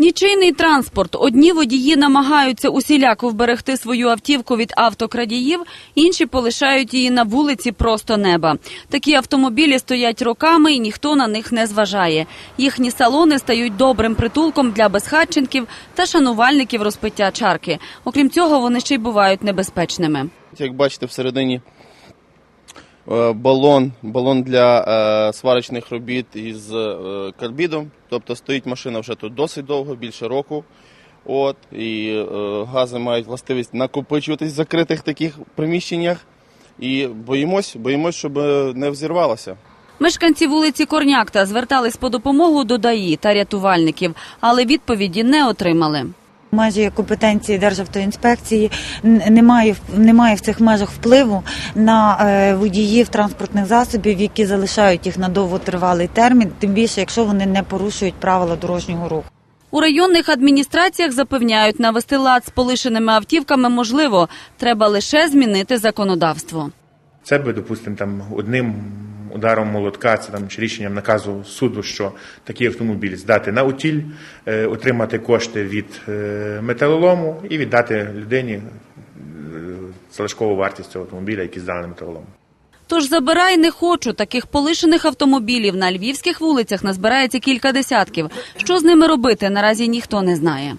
Нічийний транспорт. Одні водії намагаються усіляко вберегти свою автівку від автокрадіїв, інші полишають її на вулиці просто неба. Такі автомобілі стоять роками і ніхто на них не зважає. Їхні салони стають добрим притулком для безхатченків та шанувальників розпиття чарки. Окрім цього, вони ще й бувають небезпечними. Як бачите, всередині балон, балон для е, сварочних робіт із е, карбідом. Тобто стоїть машина вже тут досить довго, більше року. От, і е, гази мають властивість накопичуватись в закритих таких приміщеннях. І боїмось, боїмось, щоб е, не взірвалося. Мешканці вулиці Корнякта звертались по допомогу до ДАІ та рятувальників, але відповіді не отримали. Межі компетенції Державтоінспекції немає в- немає в цих межах впливу на е, водіїв транспортних засобів, які залишають їх на довготривалий термін, тим більше, якщо вони не порушують правила дорожнього руху. У районних адміністраціях запевняють, навести лад з полишеними автівками можливо. Треба лише змінити законодавство. Це би, допустимо, там одним ударом молотка, це там чи рішенням наказу суду, що такий автомобіль здати на утіль, е, отримати кошти від е, металолому і віддати людині е, залишкову вартість цього автомобіля, який здали на металолому. Тож забирай не хочу. Таких полишених автомобілів на львівських вулицях назбирається кілька десятків. Що з ними робити, наразі ніхто не знає.